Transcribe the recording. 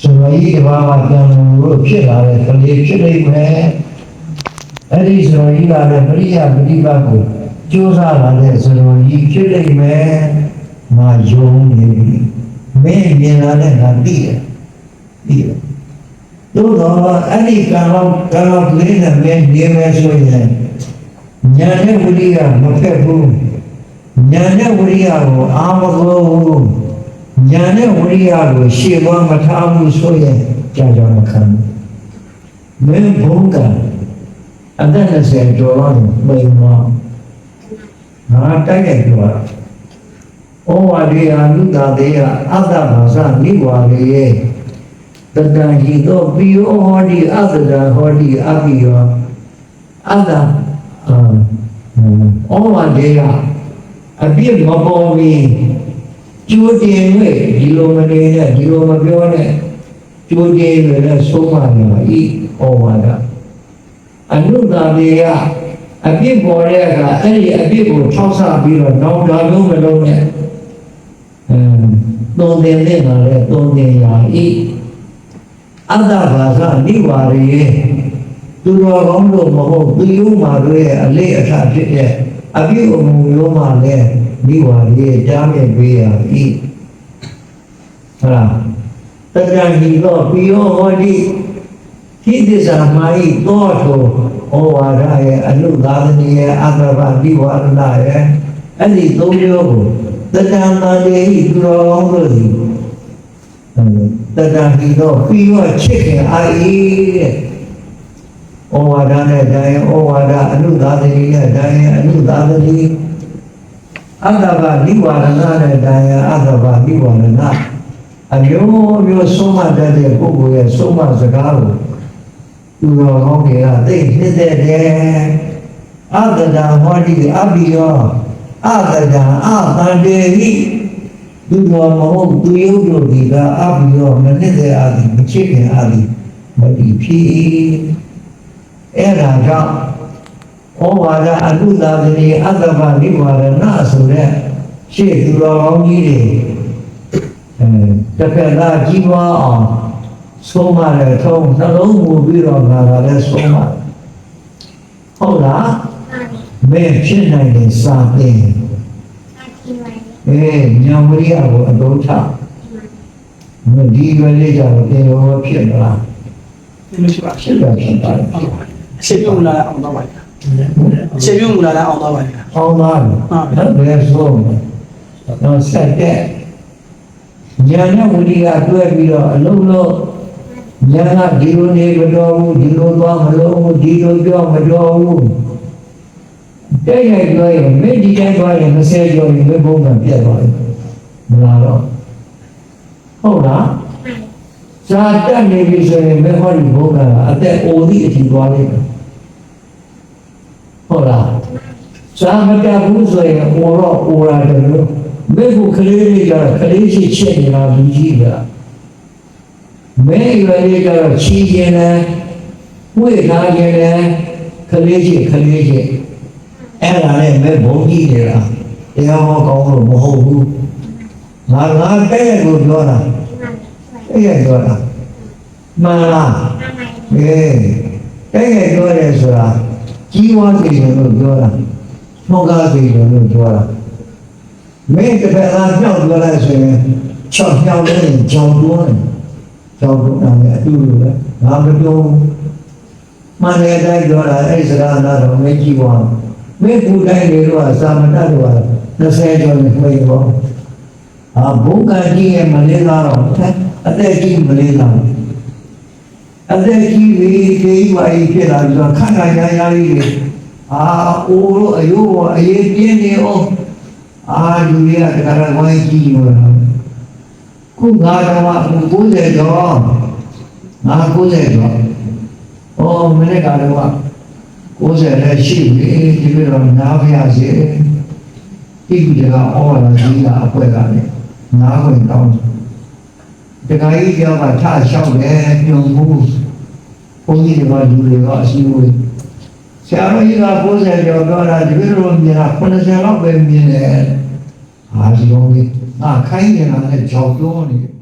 ကျွန်တော်ကြီးတစ်ပါးပါပြန်လို့ဖြစ်လာတဲ့ကလေးဖြစ်နေမယ်အဲ့ဒီဆိုတော်ကြီးကလည်းပရိယပရိပတ်ကိုကြိုးစားလာတဲ့ဆိုတော်ကြီးဖြစ်နေမယ်ငါယုံနေပြီမင်းမြင်လာတဲ့ငါသိတယ်သိတယ်တို့တော့အဲ့ဒီကံတော့ကံတော့ကလေးနဲ့မင်းနေမယ်ဆိုရင်ညာနဲ့ဝိရိယမဖက်ဘူးညာနဲ့ဝိရိယကိုအာမလို့ဘူး ညာနဲ့ဝိရိယကိုရှေ့ဘောမထားဘူးဆိုရင်ကြာကြာမခံဘူးမင်းဘုံကအသက်20ကျော်တော့ပိန်သွားငါတိုက်ရိုက်ပြောတာဩဝါဒေအာနုတာတေယအတ္တဘာသနိဝါရေယတတံဟိတောပိယောဟောတိအတ္တဒဟောတိအပိယောအတ္တအာဩဝါဒေယအပြစ်မပေါ်ဘူး ကျိုးတင်၍ဒီလိုမနေနဲ့ဒီလိုမပြောနဲ့ကျိုးတင်၍လည်းဆုံးမနေပါဤဩဝါဒအနုတာတေယအပြစ်ပေါ်တဲ့အခါအဲ့ဒီအပြစ်ကိုထောက်ဆပြီးတော့နောင်တမျိုးမလုံးနဲ့အမ်သုံးတင်တဲ့မှာလည်းသုံးတင်ရာဤအတ္တဘာသာနိဝါရေသူတော်ကောင်းတို့မဟုတ်သူယုမာတို့ရဲ့အလေးအထဖြစ်တဲ့အပြစ်အမှုမျိုးမှလည်း နိဝါရေတားမြစ်ပေးရဤဟုတ်လားတက္ကရာဟိတော့ပိယောဟောတိခိတ္တဇာမာဤသောတောဩဝါဒရဲ့အနုသာသနိရဲ့အတ္တဗနိဝါဒနာရဲ့အဲ့ဒီသုံးမျိုးကိုတက္ကရာမာရေဤသူတော်ကောင်းတို့သည်တက္ကရာဟိတော့ပိယောချစ်ခင်အာဤတဲ့ဩဝါဒနဲ့တိုင်းဩဝါဒအနုသာသတိနဲ့တိုင်းအနုသာသတိ အတ္တဗနိဝါဒနာနဲ့တိုင်းအတ္တဗနိဝါဒနာအမျိုးမျိုးဆုံးမတတ်တဲ့ပုဂ္ဂိုလ်ရဲ့ဆုံးမစကားကိုသူတော်ကောင်းတွေကသိနှစ်သက်တယ်အတ္တဒံဟောတိအဘိယောအတ္တဒံအတန္တေဟိသူတော်မဟုတ်သူယုတ်တို့ဒီကအဘိယောမနှစ်သက်အသည်မချစ်ခင်အသည်မတိဖြစ်အဲ့ဒါကြောင့် ဩဝါဒအတုသာသတိအတ္တဗနိဝါဒနာဆိုတဲ့ရှေ့သူတော်ကောင်းကြီးတွေအဲတစ်ခါသားကြီးပွားအောင်ဆုံးမတဲ့ထုံးနှလုံးမူပြီးတော့ငါကလည်းဆုံးမဟုတ်လားမင်းဖြစ်နိုင်တဲ့စာသင်အေးညောင်မရိယကိုအသုံးချမဒီရွယ်လေးကြတော့ပြင်ရောဖြစ်မလားဒီလိုရှိပါဖြစ်တော့ဖြစ်ပါလားအရှိပြုံလာအောင်တော့ပါအ ရှိပြုံလာအောင်တော့ပါအောင်းသားနော်ဘယ်ဆိုတော့ဆက်တဲ့ညာနဲ့ဝိရိယတွဲပြီးတော့အလုံးလုံးညာကဒီလိုနေမတော်ဘူးဒီလိုသွားမလို့ဘူးဒီလိုပြောမတော်ဘူးတဲ့ရိုက်ပြောရင်မင်းဒီတိုင်းသွားရင်20ကျော်ရင်ဘယ်ဘုံကပြတ်သွားတယ်မလားတော့ဟုတ်လားဇာတက်နေပြီဆိုရင်မင်းဟောဒီဘုံကအသက်အိုသည့်အထိသွားလိမ့်မယ် ဟုတ်လားစာမတတ်ဘူးဆိုရင်ဟိုတော့ဟိုရာတယ်လို့မေဖို့ကလေးလေးကကလေးရှိချက်နေတာလူကြီးကမဲရွယ်လေးကတော့ချီးကျင်တယ်ဝိထားကျင်တယ်ကလေးရှိကလေးရှိအဲ့ဒါနဲ့မဲဘုံကြီးနေတာတရားဟောကောင်းလို့မဟုတ်ဘူးငါငါတဲ့ရဲ့ကိုပြောတာတဲ့ရဲ့ပြောတာမှန်လားအေးတဲ့ရဲ့ပြောတယ်ဆိုတာ ကြီးဝါးစီတယ်လို့ပြောတာနှုတ်ကားစီတယ်လို့ပြောတာမင်းတစ်ဖက်သားပြောက်ပြောလိုက်ဆိုရင်ချောက်ပြောက်လို့ကြောင်တွန်းတယ်ကြောင်တွန်းတယ်အတူတူပဲငါမပြောဘူးမန္တလေးတိုင်းပြောတာအဲ့ဒီစကားနာတော့မင်းကြည့်ပါမင်းကူတိုင်းတွေတော့သာမဏေတို့က20ကျော်နေမှိတ်ပေါ့အာဘုံကကြီးရဲ့မလေးသားတော့အသက်ကြီးမလေးသား အသက်ကြီးပြီးဒီဝါကြီးဖြစ်လာပြီးတော့ခန္ဓာညာညာကြီးတွေအာအိုးတို့အယိုးအရေးပြင်းနေအောင်အာလူတွေကတခါတော့ဝိုင်းကြည့်လို့လားခုငါတော့အခု90ကျော်ငါ90ကျော်အော်မနေ့ကတော့90လည်းရှိပြီဒီလိုတော့နားဖျားစေဒီကကအော်လာကြီးကအပွဲကလည်းနားဝင်တောင်းတခါကြီးကြောက်ကထလျှောက်တယ်ပြုံမှု ဘုန်းကြီးတွေကလူတွေကအစည်းအဝေးဆရာတော်ကြီးက90ကျော်ပြောတာဒီလိုလိုမြင်တာ90လောက်ပဲမြင်တယ်။ဟာဒီလိုကြီးငါခိုင်းနေတာနဲ့ကြောက်ပြောနေတယ်